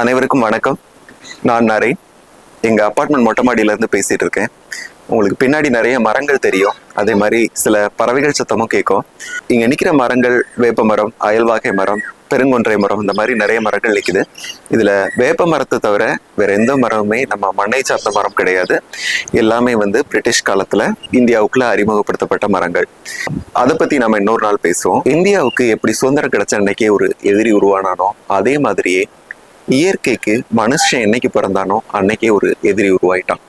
அனைவருக்கும் வணக்கம். நான் நரேன். எங்கள் அப்பார்ட்மெண்ட் மொட்டை மாடியில இருந்து பேசிட்டு இருக்கேன். உங்களுக்கு பின்னாடி நிறைய மரங்கள் தெரியும். அதே மாதிரி சில பறவைகள் சத்தமும் கேட்கும். இங்கே நிற்கிற மரங்கள் வேப்ப மரம் அயல்வாகை மரம் பெருங்கொன்றை மரம் இந்த மாதிரி நிறைய மரங்கள் நிற்குது இதில் வேப்ப மரத்தை தவிர வேற எந்த மரமுமே நம்ம மண்ணை சார்ந்த மரம் கிடையாது. எல்லாமே வந்து பிரிட்டிஷ் காலத்தில் இந்தியாவுக்குள்ள அறிமுகப்படுத்தப்பட்ட மரங்கள். அதை பற்றி நம்ம இன்னொரு நாள் பேசுவோம். இந்தியாவுக்கு எப்படி சுதந்திரம் கிடைச்ச அன்னைக்கே ஒரு எதிரி உருவானானோ அதே மாதிரியே இயற்கைக்கு மனுஷன் என்னைக்கு பிறந்தானோ அன்னைக்கே ஒரு எதிரி உருவாயிட்டான்.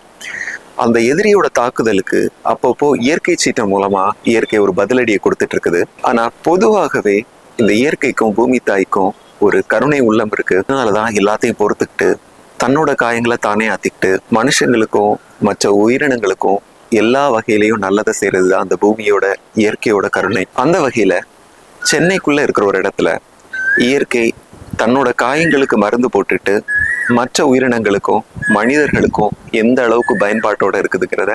அந்த எதிரியோட தாக்குதலுக்கு அப்பப்போ இயற்கை சீற்றம் மூலமா இயற்கை ஒரு பதிலடியை கொடுத்துட்டு இருக்குது ஆனா பொதுவாகவே இந்த இயற்கைக்கும் பூமி தாய்க்கும் ஒரு கருணை உள்ளம் இருக்கு. அதனாலதான் எல்லாத்தையும் பொறுத்துக்கிட்டு தன்னோட காயங்களை தானே ஆத்திக்கிட்டு மனுஷங்களுக்கும் மற்ற உயிரினங்களுக்கும் எல்லா வகையிலையும் நல்லதை செய்யறது தான் அந்த பூமியோட இயற்கையோட கருணை. அந்த வகையில சென்னைக்குள்ள இருக்கிற ஒரு இடத்துல இயற்கை தன்னோட காயங்களுக்கு மருந்து போட்டுட்டு மற்ற உயிரினங்களுக்கும் மனிதர்களுக்கும் எந்த அளவுக்கு பயன்பாட்டோட இருக்குதுங்கிறத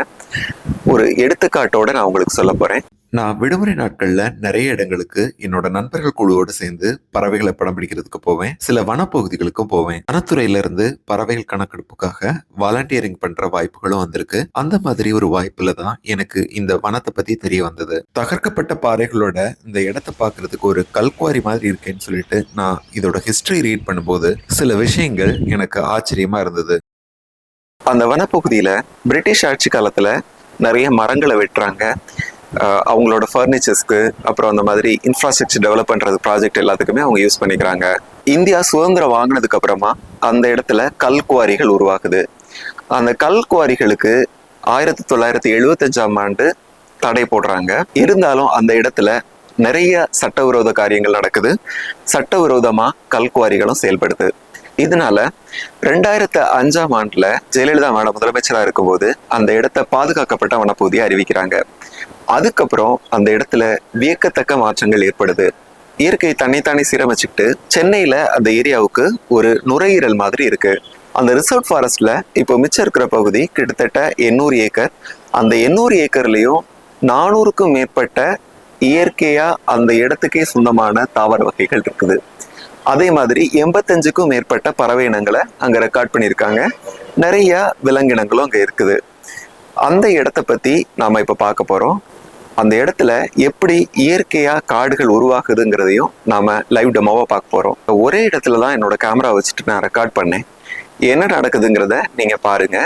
ஒரு எடுத்துக்காட்டோட நான் உங்களுக்கு சொல்ல போறேன். நான் விடுமுறை நாட்களில் நிறைய இடங்களுக்கு என்னோட நண்பர்கள் குழுவோடு சேர்ந்து பறவைகளை படம் பிடிக்கிறதுக்கு போவேன். சில வனப்பகுதிகளுக்கும் போவேன். வனத்துறையில இருந்து பறவைகள் கணக்கெடுப்புக்காக வாலண்டியரிங் பண்ற வாய்ப்புகளும் வந்திருக்கு. அந்த மாதிரி ஒரு வாய்ப்புல தான் எனக்கு இந்த வனத்தை பத்தி தெரிய வந்தது. தகர்க்கப்பட்ட பாறைகளோட இந்த இடத்தை பார்க்கறதுக்கு ஒரு கல்குவாரி மாதிரி இருக்கேன்னு சொல்லிட்டு நான் இதோட ஹிஸ்டரி ரீட் பண்ணும்போது சில விஷயங்கள் எனக்கு ஆச்சரியமா இருந்தது. அந்த வனப்பகுதியில பிரிட்டிஷ் ஆட்சி காலத்துல நிறைய மரங்களை வெட்டுறாங்க. அவங்களோட ஃபர்னிச்சர்ஸ்க்கு அப்புறம் அந்த மாதிரி இன்ஃப்ராஸ்ட்ரக்சர் டெவலப் பண்ணுறது ப்ராஜெக்ட் எல்லாத்துக்குமே அவங்க யூஸ் பண்ணிக்கிறாங்க. இந்தியா சுதந்திரம் வாங்கினதுக்கு அப்புறமா அந்த இடத்துல கல் குவாரிகள் உருவாகுது. அந்த கல் குவாரிகளுக்கு ஆயிரத்தி தொள்ளாயிரத்தி எழுவத்தஞ்சாம் ஆண்டு தடை போடுறாங்க. இருந்தாலும் அந்த இடத்துல நிறைய சட்டவிரோத காரியங்கள் நடக்குது. சட்டவிரோதமா கல்குவாரிகளும் செயல்படுது. இதனால ரெண்டாயிரத்து அஞ்சாம் ஆண்டுல ஜெயலலிதா மேடம் முதலமைச்சராக இருக்கும்போது அந்த இடத்த பாதுகாக்கப்பட்ட வனப்பகுதியை அறிவிக்கிறாங்க. அதுக்கப்புறம் அந்த இடத்துல வியக்கத்தக்க மாற்றங்கள் ஏற்படுது. இயற்கை தன்னைத்தானே சீரமைச்சுக்கிட்டு சென்னையில அந்த ஏரியாவுக்கு ஒரு நுரையீரல் மாதிரி இருக்கு. அந்த ரிசர்வ் ஃபாரஸ்ட்ல இப்போ மிச்சம் இருக்கிற பகுதி கிட்டத்தட்ட எண்ணூறு ஏக்கர். அந்த எண்ணூறு ஏக்கர்லயும் நானூறுக்கும் மேற்பட்ட இயற்கையா அந்த இடத்துக்கே சொந்தமான தாவர வகைகள் இருக்குது. அதே மாதிரி எண்பத்தஞ்சுக்கும் மேற்பட்ட பறவை இனங்களை அங்க ரெக்கார்ட் பண்ணியிருக்காங்க. நிறைய விலங்கினங்களும் அங்க இருக்குது. அந்த இடத்த பத்தி நாம இப்ப பார்க்க போறோம். அந்த இடத்துல எப்படி இயற்கையா காடுகள் உருவாகுதுங்கிறதையும் நாம லைவ் டெமோவா பார்க்க போறோம். ஒரே இடத்துல தான் என்னோட கேமரா வச்சுட்டு நான் ரெக்கார்ட் பண்ணேன். என்ன நடக்குதுங்கிறத நீங்க பாருங்க.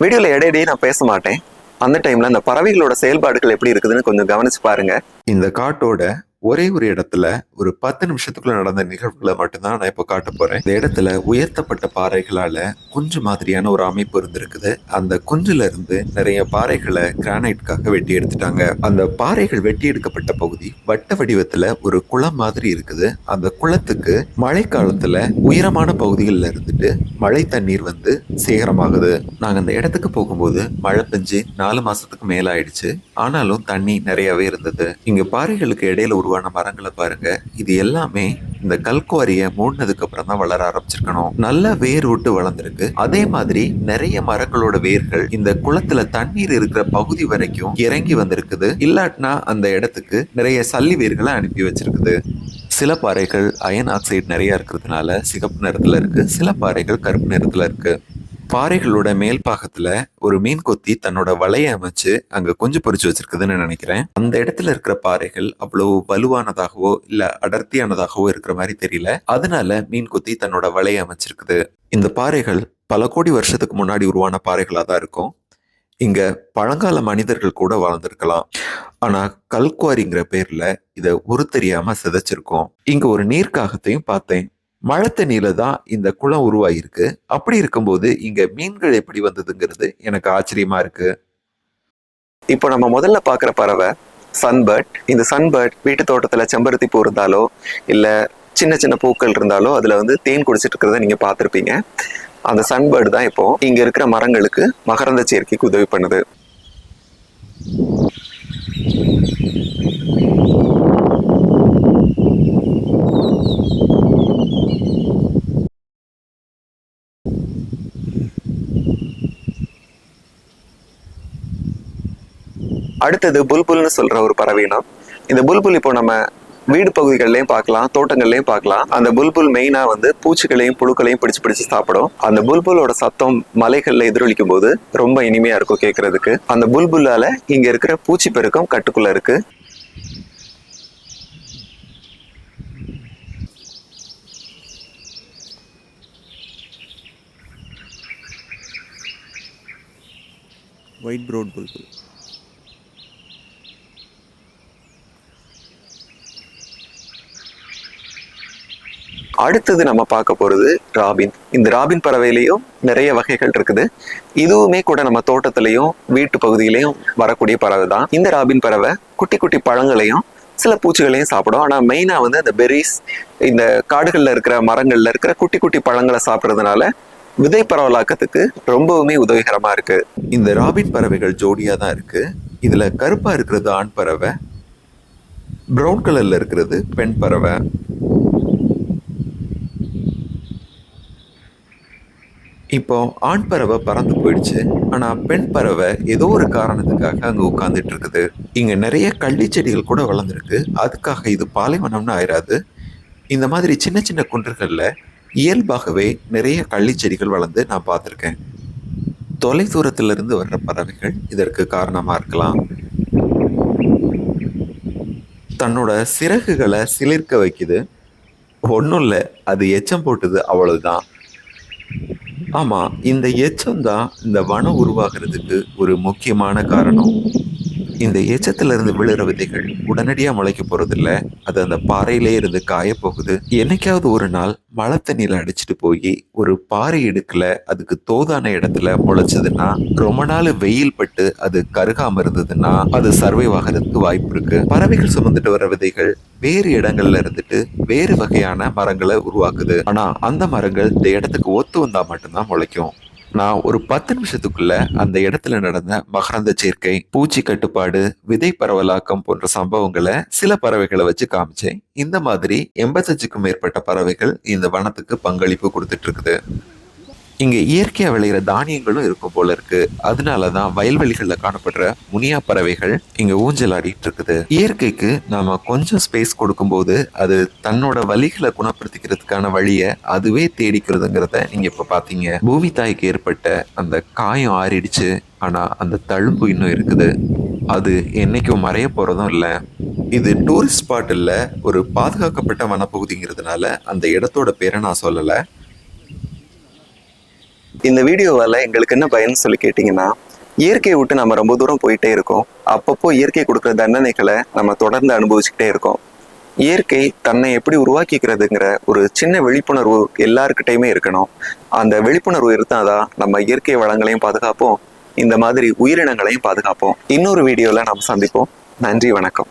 வீடியோல இடையிடையே நான் பேச மாட்டேன். அந்த டைம்ல அந்த பறவைகளோட செயல்பாடுகள் எப்படி இருக்குதுன்னு கொஞ்சம் கவனிச்சு பாருங்க. இந்த காட்டோட ஒரே ஒரு இடத்துல ஒரு பத்து நிமிஷத்துக்குள்ள நடந்த நிகழ்வுகளை மட்டும்தான் நான் இப்போ காட்ட போறேன். இந்த இடத்துல உயர்த்தப்பட்ட பாறைகளால குஞ்சு மாதிரியான ஒரு அமைப்பு இருந்திருக்குது. அந்த குஞ்சுல இருந்து நிறைய பாறைகளை கிரானைட்காக வெட்டி எடுத்துட்டாங்க. அந்த பாறைகள் வெட்டி எடுக்கப்பட்ட பகுதி வட்ட வடிவத்துல ஒரு குளம் மாதிரி இருக்குது. அந்த குளத்துக்கு மழை காலத்துல உயரமான பகுதிகளில் இருந்துட்டு மழை தண்ணீர் வந்து சேகரமாகுது. நாங்க அந்த இடத்துக்கு போகும்போது மழை பெஞ்சு நாலு மாசத்துக்கு மேல ஆயிடுச்சு ஆனாலும் தண்ணி நிறையவே இருந்தது. இங்க பாறைகளுக்கு இடையில உருவான மரங்களை பாருங்க. இது எல்லாமே இந்த கல்குவாரிய மூடினதுக்கு அப்புறம் தான் வளர ஆரம்பிச்சிருக்கணும். நல்ல வேர் விட்டு வளர்ந்துருக்கு. அதே மாதிரி நிறைய மரங்களோட வேர்கள் இந்த குளத்துல தண்ணீர் இருக்கிற பகுதி வரைக்கும் இறங்கி வந்திருக்குது. இல்லாட்டினா அந்த இடத்துக்கு நிறைய சல்லி வேர்களை அனுப்பி வச்சிருக்குது. சில பாறைகள் அயன் ஆக்சைடு நிறைய இருக்கிறதுனால சிகப்பு நிறத்துல இருக்கு. சில பாறைகள் கருப்பு நிறத்துல இருக்கு. பாறைகளோட மேல் பாகத்துல ஒரு மீன் கொத்தி தன்னோட வலையை அமைச்சு அங்க கொஞ்சம் பொறிச்சு வச்சிருக்குதுன்னு நினைக்கிறேன். அந்த இடத்துல இருக்கிற பாறைகள் அவ்வளவு வலுவானதாகவோ இல்ல அடர்த்தியானதாகவோ இருக்கிற மாதிரி தெரியல. அதனால மீன் கொத்தி தன்னோட வலையை அமைச்சிருக்குது. இந்த பாறைகள் பல கோடி வருஷத்துக்கு முன்னாடி உருவான பாறைகளா தான் இருக்கும். இங்க பழங்கால மனிதர்கள் கூட வாழ்ந்திருக்கலாம். ஆனா கல்குவாரிங்கிற பேர்ல இதை உரு தெரியாம சிதைச்சிருக்கோம். இங்க ஒரு நீர்க்காகத்தையும் பார்த்தேன். மழை தண்ணியில தான் இந்த குளம் உருவாகியிருக்கு அப்படி இருக்கும்போது இங்க மீன்கள் எப்படி வந்ததுங்கிறது எனக்கு ஆச்சரியமா இருக்கு. இப்போ நம்ம முதல்ல பார்க்குற பறவை சன்பர்ட் இந்த சன்பர்ட் வீட்டு தோட்டத்தில் செம்பருத்தி பூ இருந்தாலோ இல்லை சின்ன சின்ன பூக்கள் இருந்தாலோ அதில் வந்து தேன் குடிச்சிட்டு இருக்கிறத நீங்கள் பார்த்துருப்பீங்க. அந்த சன்பர்டு தான் இப்போ இங்கே இருக்கிற மரங்களுக்கு மகரந்த சேர்க்கைக்கு உதவி பண்ணுது. அடுத்தது புல்புல்னு சொல்ற ஒரு பறவைனா இந்த புல்புல் இப்போ நம்ம வீடு பகுதிகள்லையும் பார்க்கலாம் தோட்டங்கள்லயும் பார்க்கலாம். அந்த புல்புல் மெயினா வந்து பூச்சிகளையும் புழுக்களையும் பிடிச்சு பிடிச்சு சாப்பிடும். அந்த புல்புலோட சத்தம் மலைகள்ல எதிரொலிக்கும் போது ரொம்ப இனிமையா இருக்கும் கேட்கறதுக்கு அந்த புல்புல்லால இங்க இருக்கிற பூச்சி பெருக்கம் கட்டுக்குள்ள இருக்கு. White browed bulbul. அடுத்தது நம்ம பார்க்க போகிறது ராபின். இந்த ராபின் பறவையிலையும் நிறைய வகைகள் இருக்குது. இதுவுமே கூட நம்ம தோட்டத்திலையும் வீட்டு பகுதியிலையும் வரக்கூடிய பறவை தான். இந்த ராபின் பறவை குட்டி குட்டி பழங்களையும் சில பூச்சிகளையும் சாப்பிடும். ஆனால் மெயினாக வந்து அந்த பெரிஸ் இந்த காடுகளில் இருக்கிற மரங்களில் இருக்கிற குட்டி குட்டி பழங்களை சாப்பிட்றதுனால விதை பரவலாக்கத்துக்கு ரொம்பவுமே உதவிகரமாக இருக்கு. இந்த ராபின் பறவைகள் ஜோடியாக தான் இருக்கு. இதில் கருப்பாக இருக்கிறது ஆண் பறவை ப்ரௌன் கலரில் இருக்கிறது பெண் பறவை இப்போ ஆண் பறவை பறந்து போயிடுச்சு. ஆனா பெண் பறவை ஏதோ ஒரு காரணத்துக்காக அங்க உட்கார்ந்துட்டு இருக்குது. இங்க நிறைய கள்ளி செடிகள் கூட வளர்ந்துருக்கு. அதுக்காக இது பாலைவனம்னு ஆயிராது. இந்த மாதிரி சின்ன சின்ன குன்றுகள்ல இயல்பாகவே நிறைய கள்ளி செடிகள் வளர்ந்து நான் பார்த்துருக்கேன். தொலை தூரத்திலிருந்து வர்ற பறவைகள் இதற்கு காரணமா இருக்கலாம். தன்னோட சிறகுகளை சிலிர்க்க வைக்குது. ஒன்றும் இல்லை அது எச்சம் போட்டுது அவ்வளவுதான். ஆமாம் இந்த எச்சம் தான் இந்த வனம் உருவாகிறதுக்கு ஒரு முக்கியமான காரணம். இந்த எச்சத்திலிருந்து விழுற விதைகள் உடனடியாக முளைக்க போறதில்ல. அது அந்த பாறையிலே இருந்து காய போகுது. என்னைக்காவது ஒரு நாள் மழை தண்ணியில் அடிச்சிட்டு போய் ஒரு பாறை இடுக்கில் அதுக்கு தோதான இடத்துல முளைச்சதுன்னா ரொம்ப நாள் வெயில் பட்டு அது கருகாம இருந்ததுன்னா அது சர்வைவ் ஆகிறதுக்கு வாய்ப்பு இருக்கு. பறவைகள் சுமந்துட்டு வர விதைகள் வேறு இடங்கள்ல இருந்துட்டு வேறு வகையான மரங்களை உருவாக்குது. ஆனா அந்த மரங்கள் இந்த இடத்துக்கு ஒத்து வந்தா மட்டும்தான் முளைக்கும். நான் ஒரு பத்து நிமிஷத்துக்குள்ள அந்த இடத்துல நடந்த மகரந்த சேர்க்கை பூச்சி கட்டுப்பாடு விதை பரவலாக்கம் போன்ற சம்பவங்களை சில பறவைகளை வச்சு காமிச்சேன். இந்த மாதிரி எண்பத்தஞ்சுக்கும் மேற்பட்ட பறவைகள் இந்த வனத்துக்கு பங்களிப்பு கொடுத்துட்டு இருக்குது. இங்கே இயற்கையாக விளையிற தானியங்களும் இருக்கும் போல இருக்கு. அதனால தான் வயல்வெளிகளில் காணப்படுற முனியா பறவைகள் இங்கே ஊஞ்சலாடிட்டு இருக்குது. இயற்கைக்கு நாம கொஞ்சம் ஸ்பேஸ் கொடுக்கும்போது அது தன்னோட வழிகளை குணப்படுத்திக்கிறதுக்கான வழியை அதுவே தேடிக்கிறதுங்கிறத நீங்கள் இப்போ பார்த்தீங்க பூமி தாய்க்கு ஏற்பட்ட அந்த காயம் ஆறிடுச்சு. ஆனால் அந்த தழும்பு இன்னும் இருக்குது. அது என்றைக்கும் மறைய போகிறதும் இல்லை. இது டூரிஸ்ட் ஸ்பாட் இல்லை. ஒரு பாதுகாக்கப்பட்ட வனப்பகுதிங்கிறதுனால அந்த இடத்தோட பேரை நான் சொல்லலை. இந்த வீடியோவால் எங்களுக்கு என்ன பயன் சொல்லி கேட்டிங்கன்னா இயற்கையை விட்டு நம்ம ரொம்ப தூரம் போயிட்டே இருக்கோம். அப்பப்போ இயற்கை கொடுக்குற தண்டனைகளை நம்ம தொடர்ந்து அனுபவிச்சுக்கிட்டே இருக்கோம். இயற்கை தன்னை எப்படி உருவாக்கிக்கிறதுங்கிற ஒரு சின்ன விழிப்புணர்வு எல்லாருக்கிட்டையுமே இருக்கணும். அந்த விழிப்புணர்வு இருந்தால் தான் நம்ம இயற்கை வளங்களையும் பாதுகாப்போம். இந்த மாதிரி உயிரினங்களையும் பாதுகாப்போம். இன்னொரு வீடியோவில் நாம் சந்திப்போம். நன்றி வணக்கம்.